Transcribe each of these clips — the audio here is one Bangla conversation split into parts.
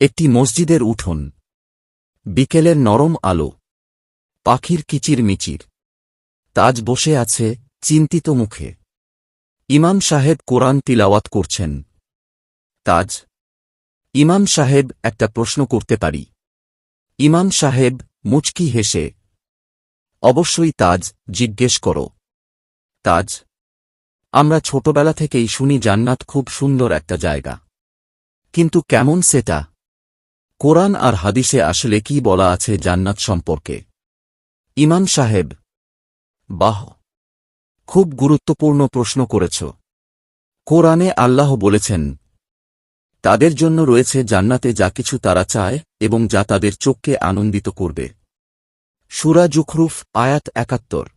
একটি মসজিদের উঠোন। বিকেলের নরম আলো। পাখির কিচির মিচির। তাজ বসে আছে চিন্তিত মুখে। ইমাম সাহেব কোরআন তিলাওয়াত করছেন। তাজ। ইমাম সাহেব একটা প্রশ্ন করতে পারি। ইমাম সাহেব মুচকি হেসে, অবশ্যই তাজ, জিজ্ঞেস করো। তাজ। আমরা ছোটবেলা থেকেই শুনি জান্নাত খুব সুন্দর একটা জায়গা। কিন্তু কেমন সেটা? কোরআন আর হাদিসে আসলে কি বলা আছে জান্নাত সম্পর্কে? ইমাম সাহেব, বাহ! খুব গুরুত্বপূর্ণ প্রশ্ন করেছ। কোরআনে আল্লাহ বলেছেন, তাদের জন্য রয়েছে জান্নাতে যা কিছু তারা চায় এবং যা তাদের চোখকে আনন্দিত করবে। সুরা জুখরুফ, আয়াত একাত্তর।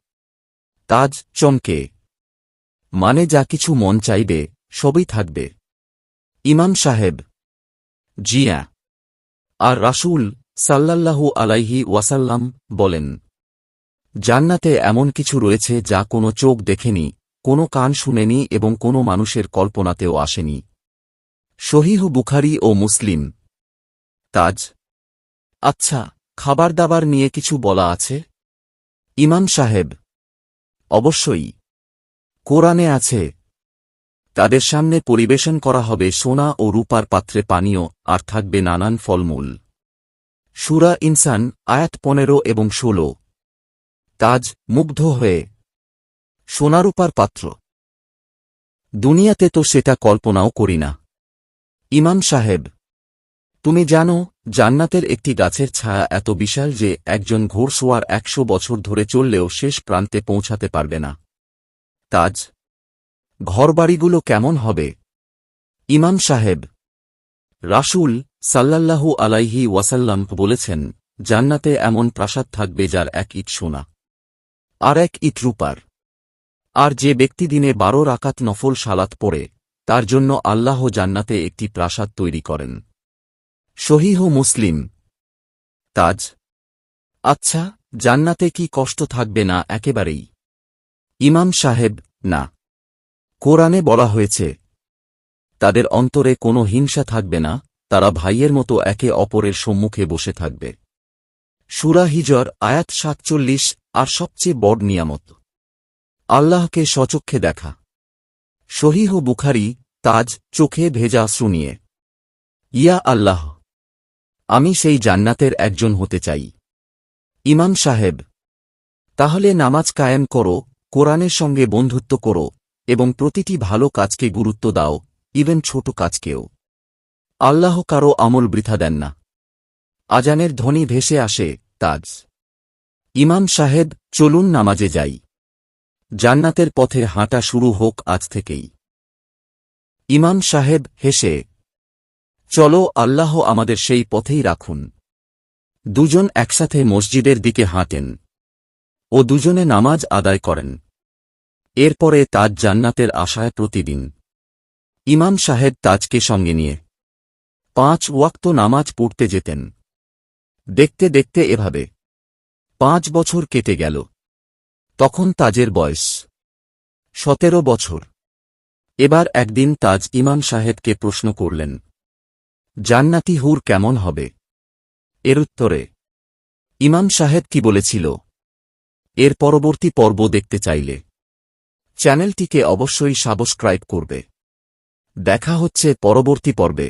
তাজ, চমকে। মানে যা কিছু মন চাইবে, সবই থাকবে। ইমাম সাহেব, জিয়া। আর রাসূল সাল্লাল্লাহু আলাইহি ওয়াসাল্লাম বলেন, জান্নাতে এমন কিছু রয়েছে যা কোনো চোখ দেখেনি, কোনো কান শুনেনি এবং কোনো মানুষের কল্পনাতেও আসেনি। শহীহ বুখারি ও মুসলিম। তাজ। আচ্ছা খাবার দাবার নিয়ে কিছু বলা আছে? ইমাম সাহেব, অবশ্যই। কোরআনে আছে তাদের সামনে পরিবেশন করা হবে সোনা ও রূপার পাত্রে পানীয়, আর থাকবে নানান ফলমূল। সুরা ইনসান, আয়াত পনেরো এবং ষোলো। তাজ, মুগ্ধ হয়ে। সোনারূপার পাত্র। দুনিয়াতে তো সেটা কল্পনাও করি না। ইমাম সাহেব, তুমি জানো, জান্নাতের একটি গাছের ছায়া এত বিশাল যে একজন ঘোড়সোয়ার একশো বছর ধরে চললেও শেষ প্রান্তে পৌঁছাতে পারবে না। তাজ ঘরবাড়িগুলো কেমন হবে? ইমাম সাহেব, রাসূল সাল্লাল্লাহু আলাইহি ওয়াসাল্লাম বলেছেন, জান্নাতে এমন প্রাসাদ থাকবে যার এক ইট সোনা আর এক ইট রূপার। আর যে ব্যক্তি দিনে বারো রাকাত নফল সালাত পড়ে, তার জন্য আল্লাহ জান্নাতে একটি প্রাসাদ তৈরি করেন। শহীহ মুসলিম। তাজ। আচ্ছা জান্নাতে কি কষ্ট থাকবে না একেবারেই? ইমাম সাহেব, না। কোরআনে বলা হয়েছে, তাদের অন্তরে কোনো হিংসা থাকবে না, তারা ভাইয়ের মতো একে অপরের সম্মুখে বসে থাকবে। সুরা হিজর, আয়াত সাতচল্লিশ, আর সবচেয়ে বড় নিয়ামত। আল্লাহকে সচক্ষে দেখা। শহীহ বুখারি, তাজ, চোখে ভেজা শুনিয়ে, ইয়া আল্লাহ, আমি সেই জান্নাতের একজন হতে চাই। ইমাম সাহেব, তাহলে নামাজ কায়েম করো, কোরআনের সঙ্গে বন্ধুত্ব করো এবং প্রতিটি ভালো কাজকে গুরুত্ব দাও, ইভেন ছোট কাজকেও। আল্লাহ কারও আমল বৃথা দেন না। আজানের ধ্বনি ভেসে আসে, তাজ। ইমাম সাহেব, চলুন নামাজে যাই। জান্নাতের পথে হাঁটা শুরু হোক আজ থেকেই। ইমাম সাহেব হেসে, চলো আল্লাহ আমাদের সেই পথেই রাখুন। দুজন একসাথে মসজিদের দিকে হাঁটেন। ও দুজনে নামাজ আদায় করেন। এরপরে তাজ জান্নাতের আশায় প্রতিদিন। ইমাম সাহেব তাজকে সঙ্গে নিয়ে পাঁচ ওয়াক্ত নামাজ পড়তে যেতেন। দেখতে দেখতে এভাবে পাঁচ বছর কেটে গেল। তখন তাজের বয়স সতেরো বছর। এবার একদিন তাজ ইমাম সাহেবকে প্রশ্ন করলেন, জান্নাতি হুর কেমন হবে? এর উত্তরে, ইমাম সাহেব কি বলেছিল? এর পরবর্তী পর্ব দেখতে চাইলে। চ্যানেলটিকে অবশ্যই সাবস্ক্রাইব করবে। দেখা হচ্ছে পরবর্তী পর্বে।